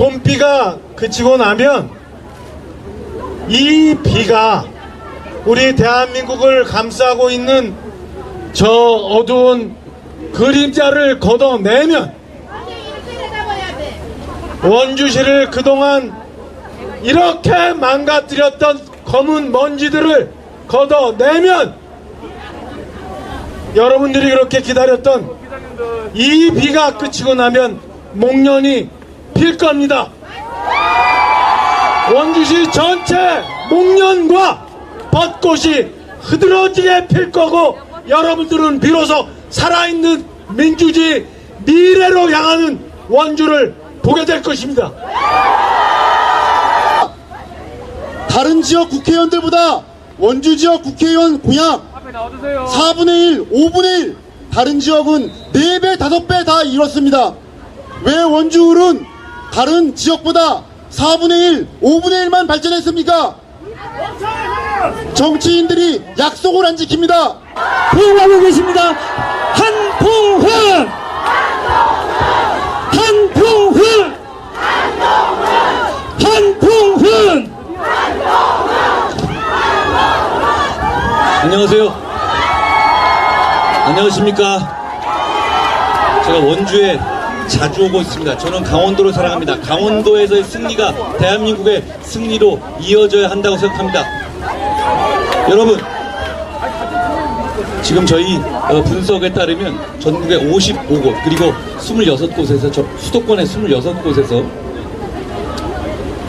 봄비가 그치고 나면 이 비가 우리 대한민국을 감싸고 있는 저 어두운 그림자를 걷어내면 원주시를 그동안 이렇게 망가뜨렸던 검은 먼지들을 걷어내면 여러분들이 그렇게 기다렸던 이 비가 그치고 나면 목련이 필 겁니다. 원주시 전체 목련과 벚꽃이 흐드러지게 필 거고 여러분들은 비로소 살아있는 민주주의 미래로 향하는 원주를 보게 될 것입니다. 다른 지역 국회의원들보다 원주 지역 국회의원 공약 4분의 1, 5분의 1, 다른 지역은 4배, 5배 다 이뤘습니다. 왜 원주울은 다른 지역보다 4분의 1, 5분의 1만 발전했습니까? 정치인들이 약속을 안 지킵니다. 포옹하고 계십니다. 한포훈! 한포훈! 한포훈! 안녕하세요. 안녕하십니까. 제가 원주에 자주 오고 있습니다. 저는 강원도를 사랑합니다. 강원도에서의 승리가 대한민국의 승리로 이어져야 한다고 생각합니다. 여러분, 지금 저희 어, 분석에 따르면 전국의 55곳 그리고 26곳에서 저 수도권의 26곳에서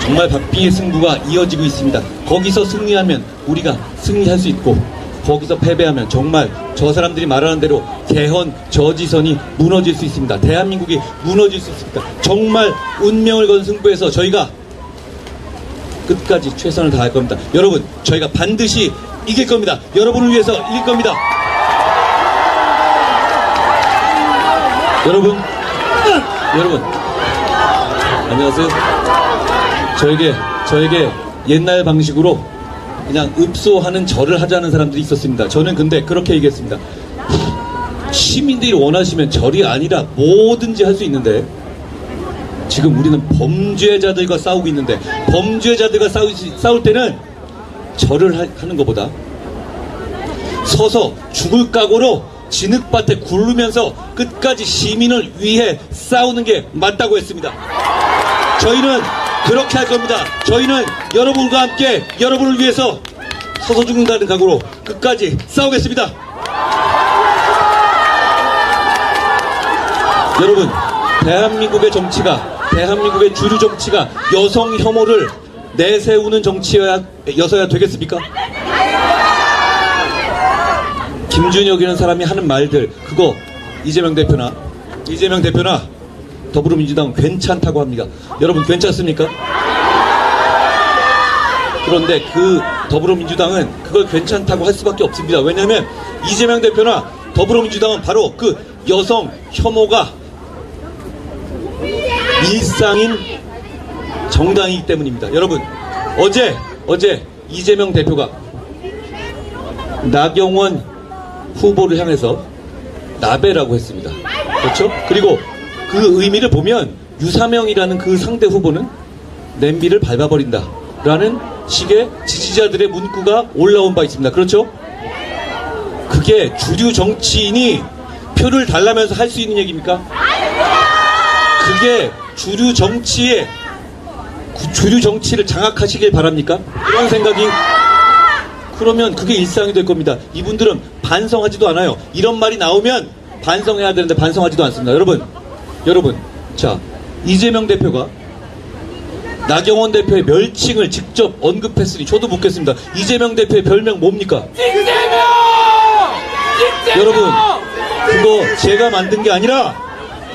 정말 박빙의 승부가 이어지고 있습니다. 거기서 승리하면 우리가 승리할 수 있고 거기서 패배하면 정말 저 사람들이 말하는 대로 개헌 저지선이 무너질 수 있습니다. 대한민국이 무너질 수 있습니다. 정말 운명을 건 승부에서 저희가 끝까지 최선을 다할 겁니다. 여러분, 저희가 반드시 이길 겁니다. 여러분을 위해서 이길 겁니다. 여러분, 여러분, 안녕하세요. 저에게 저에게 옛날 방식으로 그냥 읍소하는 절을 하자는 사람들이 있었습니다. 저는 근데 그렇게 얘기했습니다. 시민들이 원하시면 절이 아니라 뭐든지 할 수 있는데 지금 우리는 범죄자들과 싸우고 있는데 범죄자들과 싸우, 싸울 때는 절을 하, 하는 것보다 서서 죽을 각오로 진흙밭에 굴르면서 끝까지 시민을 위해 싸우는 게 맞다고 했습니다. 저희는 그렇게 할 겁니다. 저희는 여러분과 함께 여러분을 위해서 서서 죽는다는 각오로 끝까지 싸우겠습니다. 여러분, 대한민국의 정치가, 대한민국의 주류 정치가 여성 혐오를 내세우는 정치여야, 여서야 되겠습니까? 김준혁이라는 사람이 하는 말들, 그거 이재명 대표나, 이재명 대표나 더불어민주당은 괜찮다고 합니다. 여러분 괜찮습니까? 그런데 그 더불어민주당은 그걸 괜찮다고 할 수밖에 없습니다. 왜냐하면 이재명 대표나 더불어민주당은 바로 그 여성 혐오가 일상인 정당이기 때문입니다. 여러분 어제 어제 이재명 대표가 나경원 후보를 향해서 나베라고 했습니다. 그렇죠? 그리고 그 의미를 보면 유사명이라는 그 상대 후보는 냄비를 밟아버린다. 라는 식의 지지자들의 문구가 올라온 바 있습니다. 그렇죠? 그게 주류 정치인이 표를 달라면서 할 수 있는 얘기입니까? 그게 주류 정치의 구- 주류 정치를 장악하시길 바랍니까? 그런 생각이 그러면 그게 일상이 될 겁니다. 이분들은 반성하지도 않아요. 이런 말이 나오면 반성해야 되는데 반성하지도 않습니다. 여러분, 여러분, 자 이재명 대표가 나경원 대표의 멸칭을 직접 언급했으니 저도 묻겠습니다. 이재명 대표의 별명 뭡니까? 여러분, 그거 제가 만든 게 아니라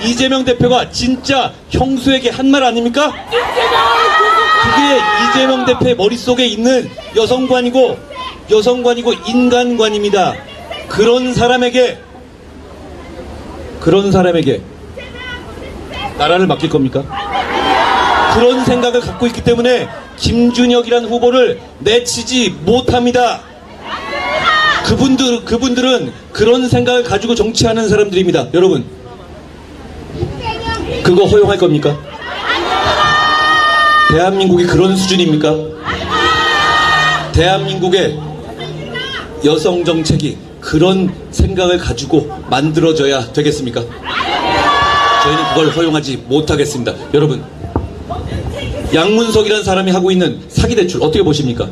이재명 대표가 진짜 형수에게 한 말 아닙니까? 그게 이재명 대표의 머릿속에 있는 여성관이고 여성관이고 인간관입니다. 그런 사람에게 그런 사람에게 나라를 맡길 겁니까? 그런 생각을 갖고 있기 때문에 김준혁이라는 후보를 내치지 못합니다. 그분들 그분들은 그런 생각을 가지고 정치하는 사람들입니다. 여러분, 그거 허용할 겁니까? 대한민국이 그런 수준입니까? 대한민국의 여성 정책이 그런 생각을 가지고 만들어져야 되겠습니까? 저희는 그걸 허용하지 못하겠습니다. 여러분, 양문석이라는 사람이 하고 있는 사기 대출 어떻게 보십니까?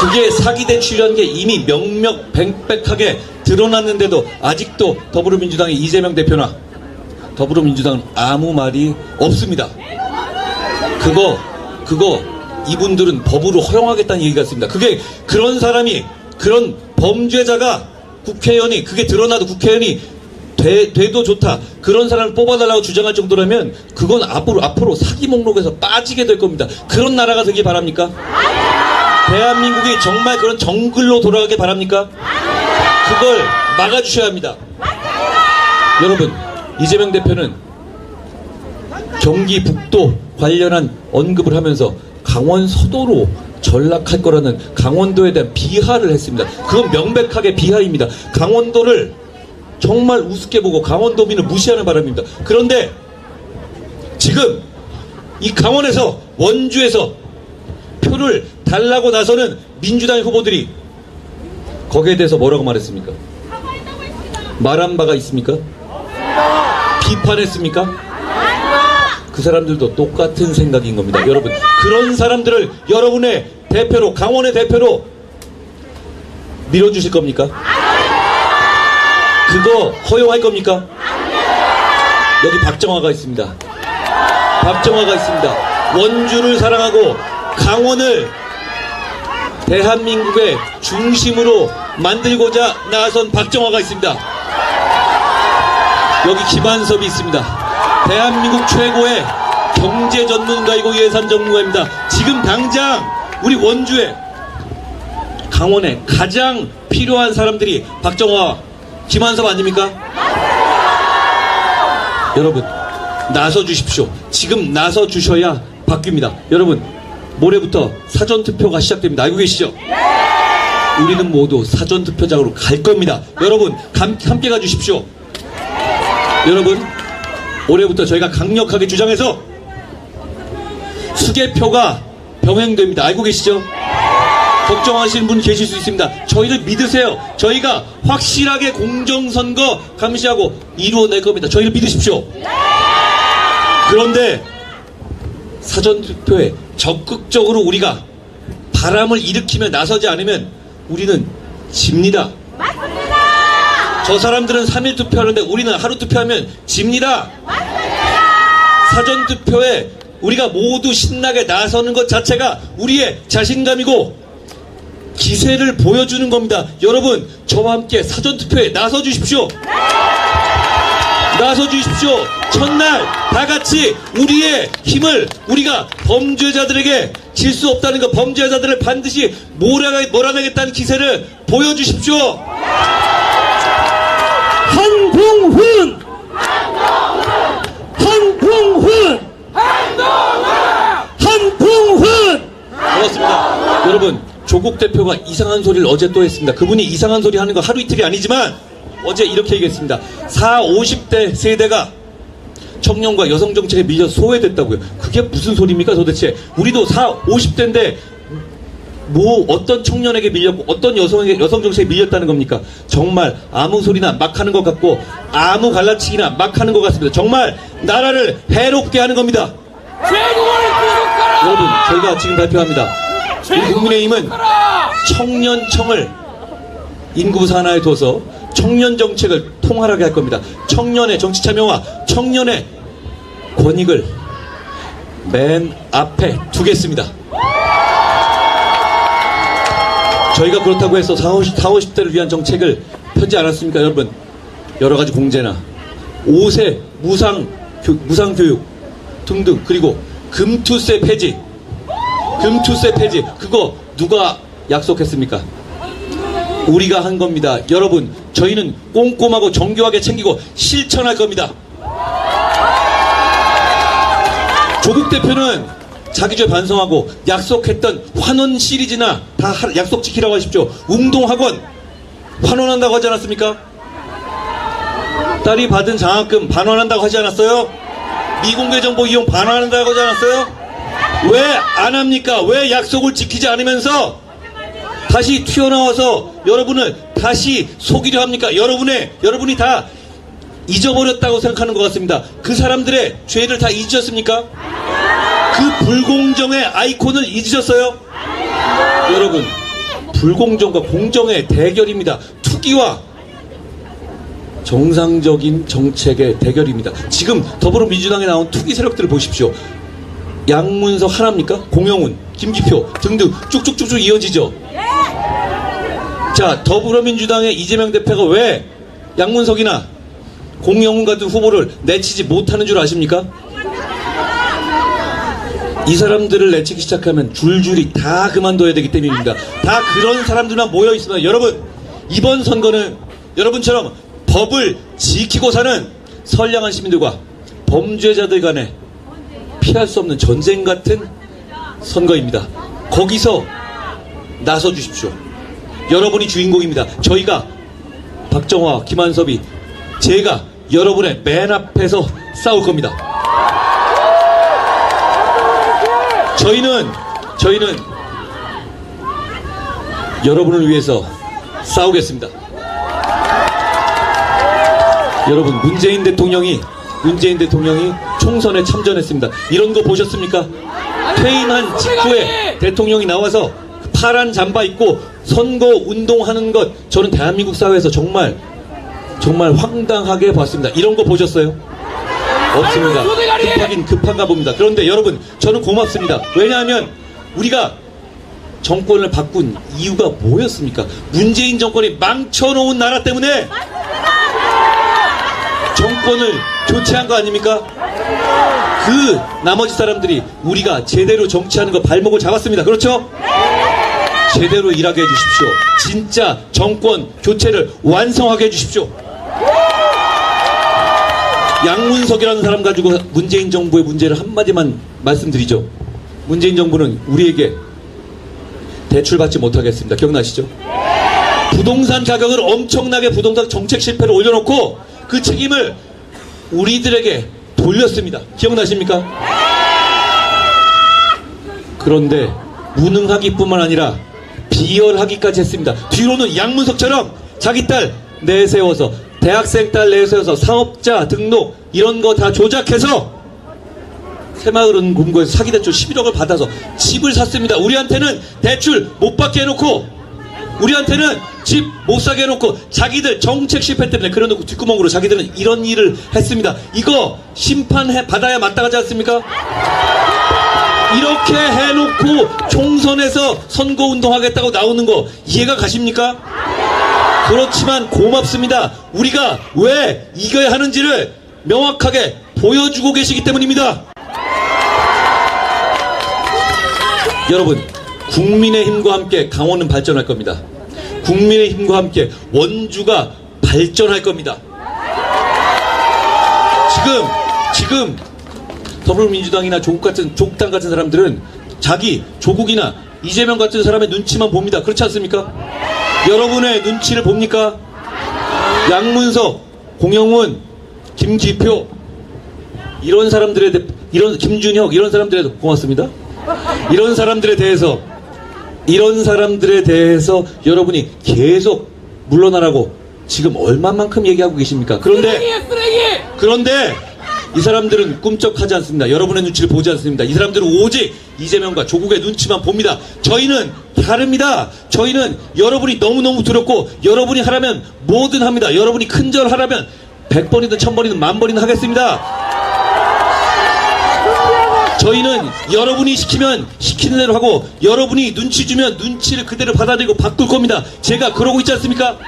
그게 사기 대출이라는 게 이미 명명 백백하게 드러났는데도 아직도 더불어민주당의 이재명 대표나 더불어민주당은 아무 말이 없습니다. 그거, 그거, 이분들은 법으로 허용하겠다는 얘기 같습니다. 그게 그런 사람이, 그런 범죄자가 국회의원이, 그게 드러나도 국회의원이 돼, 돼도 좋다. 그런 사람을 뽑아달라고 주장할 정도라면 그건 앞으로, 앞으로 사기 목록에서 빠지게 될 겁니다. 그런 나라가 되길 바랍니까? 대한민국이 정말 그런 정글로 돌아가게 바랍니까? 그걸 막아주셔야 합니다. 여러분, 이재명 대표는 경기 북도 관련한 언급을 하면서 강원 서도로 전락할 거라는 강원도에 대한 비하를 했습니다. 그건 명백하게 비하입니다. 강원도를 정말 우습게 보고 강원도민을 무시하는 바람입니다. 그런데 지금 이 강원에서 원주에서 표를 달라고 나서는 민주당 후보들이 거기에 대해서 뭐라고 말했습니까? 말한 바가 있습니까? 비판했습니까? 그 사람들도 똑같은 생각인 겁니다. 여러분, 그런 사람들을 여러분의 대표로, 강원의 대표로 밀어주실 겁니까? 그거 허용할 겁니까? 여기 박정화가 있습니다. 박정화가 있습니다. 원주를 사랑하고 강원을 대한민국의 중심으로 만들고자 나선 박정화가 있습니다. 여기 김한섭이 있습니다. 대한민국 최고의 경제 전문가이고 예산 전문가입니다. 지금 당장 우리 원주에 강원에 가장 필요한 사람들이 박정화, 김한섭 아닙니까? 여러분 나서 주십시오. 지금 나서 주셔야 바뀝니다. 여러분 모레부터 사전 투표가 시작됩니다. 알고 계시죠? 우리는 모두 사전 투표장으로 갈 겁니다. 여러분 감- 함께 가 주십시오. 여러분 올해부터 저희가 강력하게 주장해서 수개표가 병행됩니다. 알고 계시죠? 걱정하시는 분 계실 수 있습니다. 저희를 믿으세요. 저희가 확실하게 공정선거 감시하고 이루어낼 겁니다. 저희를 믿으십시오. 그런데 사전투표에 적극적으로 우리가 바람을 일으키며 나서지 않으면 우리는 집니다. 저 사람들은 3일 투표하는데 우리는 하루 투표하면 집니다. 사전투표에 우리가 모두 신나게 나서는 것 자체가 우리의 자신감이고 기세를 보여주는 겁니다. 여러분, 저와 함께 사전투표에 나서 주십시오. 나서 주십시오. 첫날 다 같이 우리의 힘을 우리가 범죄자들에게 질 수 없다는 것, 범죄자들을 반드시 몰아내, 몰아내겠다는 기세를 보여주십시오. 한동훈! 한동훈! 고맙습니다. 여러분, 조국 대표가 이상한 소리를 어제 또 했습니다. 그분이 이상한 소리 하는 거 하루 이틀이 아니지만 어제 이렇게 얘기했습니다. 4, 50대 세대가 청년과 여성 정책에 밀려 소외됐다고요. 그게 무슨 소리입니까 도대체? 우리도 4, 50대인데 뭐 어떤 청년에게 밀렸고 어떤 여성에게 여성 정책에 밀렸다는 겁니까? 정말 아무 소리나 막 하는 것 같고 아무 갈라치기나 막 하는 것 같습니다. 정말 나라를 해롭게 하는 겁니다. 여러분, 저희가 지금 발표합니다. 국민의힘은 청년청을 인구 산하에 둬서 청년 정책을 통할하게 할 겁니다. 청년의 정치 참여와 청년의 권익을 맨 앞에 두겠습니다. 저희가 그렇다고 해서 40, 40, 50대를 위한 정책을 펴지 않았습니까, 여러분? 여러 가지 공제나 5세 무상, 교, 무상 교육 등등 그리고 금투세 폐지 금투세 폐지 그거 누가 약속했습니까? 우리가 한 겁니다. 여러분, 저희는 꼼꼼하고 정교하게 챙기고 실천할 겁니다. 조국 대표는 자기 죄 반성하고 약속했던 환원 시리즈나 다 하- 약속 지키라고 하십시오. 웅동학원 환원한다고 하지 않았습니까? 딸이 받은 장학금 반환한다고 하지 않았어요? 미공개 정보 이용 반환한다고 하지 않았어요? 왜 안 합니까? 왜 약속을 지키지 않으면서 다시 튀어나와서 여러분을 다시 속이려 합니까? 여러분의, 여러분이 다 잊어버렸다고 생각하는 것 같습니다. 그 사람들의 죄를 다 잊으셨습니까? 그 불공정의 아이콘을 잊으셨어요? 여러분, 불공정과 공정의 대결입니다. 투기와 정상적인 정책의 대결입니다. 지금 더불어민주당에 나온 투기 세력들을 보십시오. 양문석 하나입니까? 공영훈, 김기표 등등 쭉쭉쭉쭉 이어지죠. 자, 더불어민주당의 이재명 대표가 왜 양문석이나 공영훈 같은 후보를 내치지 못하는 줄 아십니까? 이 사람들을 내치기 시작하면 줄줄이 다 그만둬야 되기 때문입니다. 다 그런 사람들만 모여 있습니다. 여러분, 이번 선거는 여러분처럼 법을 지키고 사는 선량한 시민들과 범죄자들 간에 피할 수 없는 전쟁 같은 선거입니다. 거기서 나서 주십시오. 여러분이 주인공입니다. 저희가 박정화, 김한섭이 제가 여러분의 맨 앞에서 싸울 겁니다. 저희는 저희는 여러분을 위해서 싸우겠습니다. 여러분 문재인 대통령이 문재인 대통령이 총선에 참전했습니다. 이런 거 보셨습니까? 퇴임한 직후에 대통령이 나와서 파란 잠바 입고 선거 운동하는 것 저는 대한민국 사회에서 정말 정말 황당하게 봤습니다. 이런 거 보셨어요? 없습니다. 급하긴 급한가 봅니다. 그런데 여러분, 저는 고맙습니다. 왜냐하면 우리가 정권을 바꾼 이유가 뭐였습니까? 문재인 정권이 망쳐놓은 나라 때문에 정권을 교체한 거 아닙니까? 그 나머지 사람들이 우리가 제대로 정치하는 거 발목을 잡았습니다. 그렇죠? 제대로 일하게 해주십시오. 진짜 정권 교체를 완성하게 해주십시오. 양문석이라는 사람 가지고 문재인 정부의 문제를 한마디만 말씀드리죠. 문재인 정부는 우리에게 대출받지 못하겠습니다. 기억나시죠? 부동산 가격을 엄청나게 부동산 정책 실패를 올려놓고 그 책임을 우리들에게 돌렸습니다. 기억나십니까? 그런데 무능하기뿐만 아니라 비열하기까지 했습니다. 뒤로는 양문석처럼 자기 딸 내세워서 대학생 딸 내세워서 사업자 등록 이런 거 다 조작해서 새마을은 금고에서 사기대출 11억을 받아서 집을 샀습니다. 우리한테는 대출 못 받게 해놓고 우리한테는 집 못 사게 해놓고 자기들 정책 실패 때문에 그래놓고 뒷구멍으로 자기들은 이런 일을 했습니다. 이거 심판해 받아야 마땅하지 않습니까? 이렇게 해놓고 총선에서 선거운동하겠다고 나오는 거 이해가 가십니까? 그렇지만 고맙습니다. 우리가 왜 이겨야 하는지를 명확하게 보여주고 계시기 때문입니다. 여러분, 국민의 힘과 함께 강원은 발전할 겁니다. 국민의 힘과 함께 원주가 발전할 겁니다. 지금, 지금 더불어민주당이나 조국 같은 조국당 같은 사람들은 자기 조국이나 이재명 같은 사람의 눈치만 봅니다. 그렇지 않습니까? 여러분의 눈치를 봅니까? 양문석, 공영훈, 김기표 이런 사람들에 대 이런 김준혁 이런 사람들에 대해 고맙습니다. 이런 사람들에 대해서 이런 사람들에 대해서 여러분이 계속 물러나라고 지금 얼마만큼 얘기하고 계십니까? 그런데 그런데 이 사람들은 꿈쩍하지 않습니다. 여러분의 눈치를 보지 않습니다. 이 사람들은 오직 이재명과 조국의 눈치만 봅니다. 저희는 다릅니다. 저희는 여러분이 너무너무 두렵고 여러분이 하라면 뭐든 합니다. 여러분이 큰절 하라면 100번이든 1000번이든 만번이든 하겠습니다. 저희는 여러분이 시키면 시키는 대로 하고 여러분이 눈치 주면 눈치를 그대로 받아들이고 바꿀 겁니다. 제가 그러고 있지 않습니까?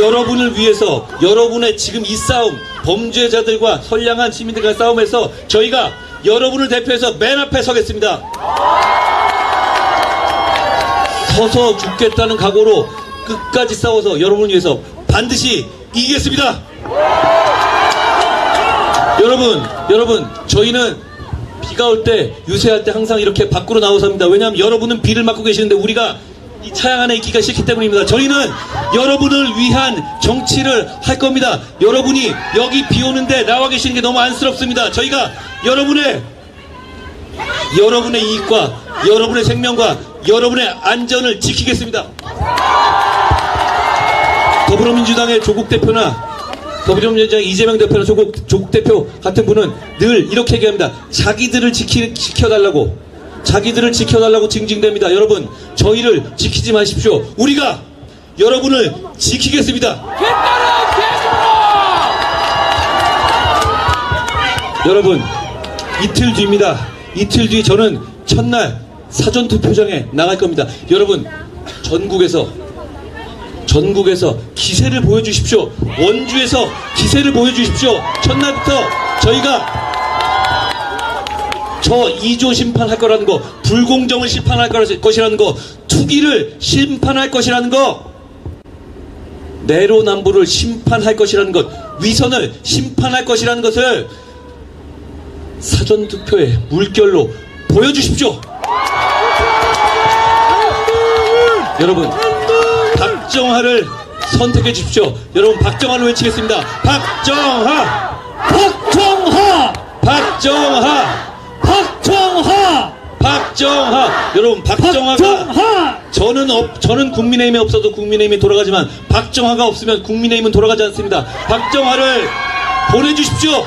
여러분을 위해서 여러분의 지금 이 싸움 범죄자들과 선량한 시민들과 싸움에서 저희가 여러분을 대표해서 맨 앞에 서겠습니다. 서서 죽겠다는 각오로 끝까지 싸워서 여러분을 위해서 반드시 이기겠습니다. 여러분, 여러분, 저희는 비가 올 때, 유세할 때 항상 이렇게 밖으로 나와서 합니다. 왜냐하면 여러분은 비를 맞고 계시는데 우리가 이 차양 안에 있기가 싫기 때문입니다. 저희는 여러분을 위한 정치를 할 겁니다. 여러분이 여기 비 오는데 나와 계시는 게 너무 안쓰럽습니다. 저희가 여러분의 여러분의 이익과 여러분의 생명과 여러분의 안전을 지키겠습니다. 더불어민주당의 조국 대표나 더불어민주당 이재명 대표나 조국, 조국 대표 같은 분은 늘 이렇게 얘기합니다. 자기들을 지키, 지켜달라고 자기들을 지켜달라고 징징댑니다. 여러분 저희를 지키지 마십시오. 우리가 여러분을 지키겠습니다. 여러분 이틀 뒤입니다. 이틀 뒤 저는 첫날 사전투표장에 나갈 겁니다. 여러분 전국에서 전국에서 기세를 보여주십시오. 원주에서 기세를 보여주십시오. 첫날부터 저희가 저 2조 심판할 거라는 거, 불공정을 심판할 것이라는 거, 투기를 심판할 것이라는 거, 내로남불을 심판할 것이라는 것, 위선을 심판할 것이라는 것을 사전투표의 물결로 보여주십시오. 여러분, 박정화를 선택해 주십시오. 여러분, 박정화를 외치겠습니다. 박정화! 박정하 박정화! 박정하 박정화! 여러분, 박정화가 박정하 저는 없, 저는 국민의힘이 없어도 국민의힘이 돌아가지만 박정화가 없으면 국민의힘은 돌아가지 않습니다. 박정화를 보내주십시오.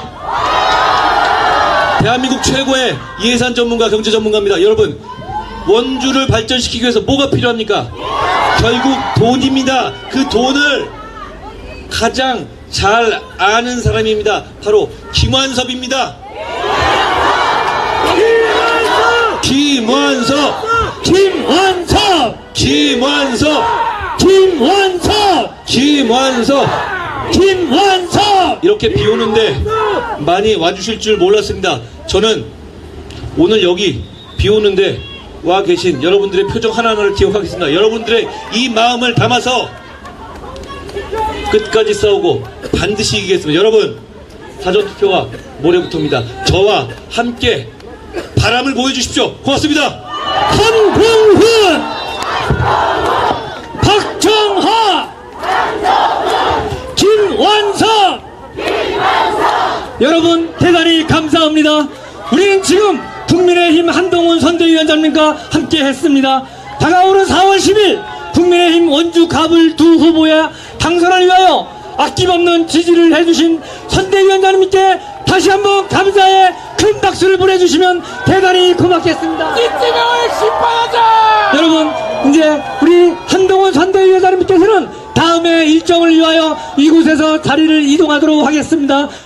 대한민국 최고의 예산 전문가, 경제 전문가입니다. 여러분, 원주를 발전시키기 위해서 뭐가 필요합니까? 결국 돈입니다. 그 돈을 가장 잘 아는 사람입니다. 바로 김완섭입니다. 김완섭! 김완섭 김완섭! 김완섭 김완섭! 김완섭 이렇게 비 오는데 많이 와주실 줄 몰랐습니다. 저는 오늘 여기 비 오는데 와 계신 여러분들의 표정 하나하나를 기억하겠습니다. 여러분들의 이 마음을 담아서 끝까지 싸우고 반드시 이기겠습니다. 여러분, 사전투표가 모레부터입니다. 저와 함께 바람을 보여주십시오. 고맙습니다. 한동훈 박정하 김완섭 여러분 대단히 감사합니다 우리는 지금 국민의힘 한동훈 선대위원장님과 함께 했습니다 다가오는 4월 10일 국민의힘 원주 갑을 두 후보의 당선을 위하여 아낌없는 지지를 해주신 선대위원장님께 다시 한번 감사의 큰 박수를 보내주시면 대단히 고맙겠습니다. 이재명을 심판하자! 여러분 이제 우리 한동훈 선대위원장님께서는 다음에 일정을 위하여 이곳에서 자리를 이동하도록 하겠습니다.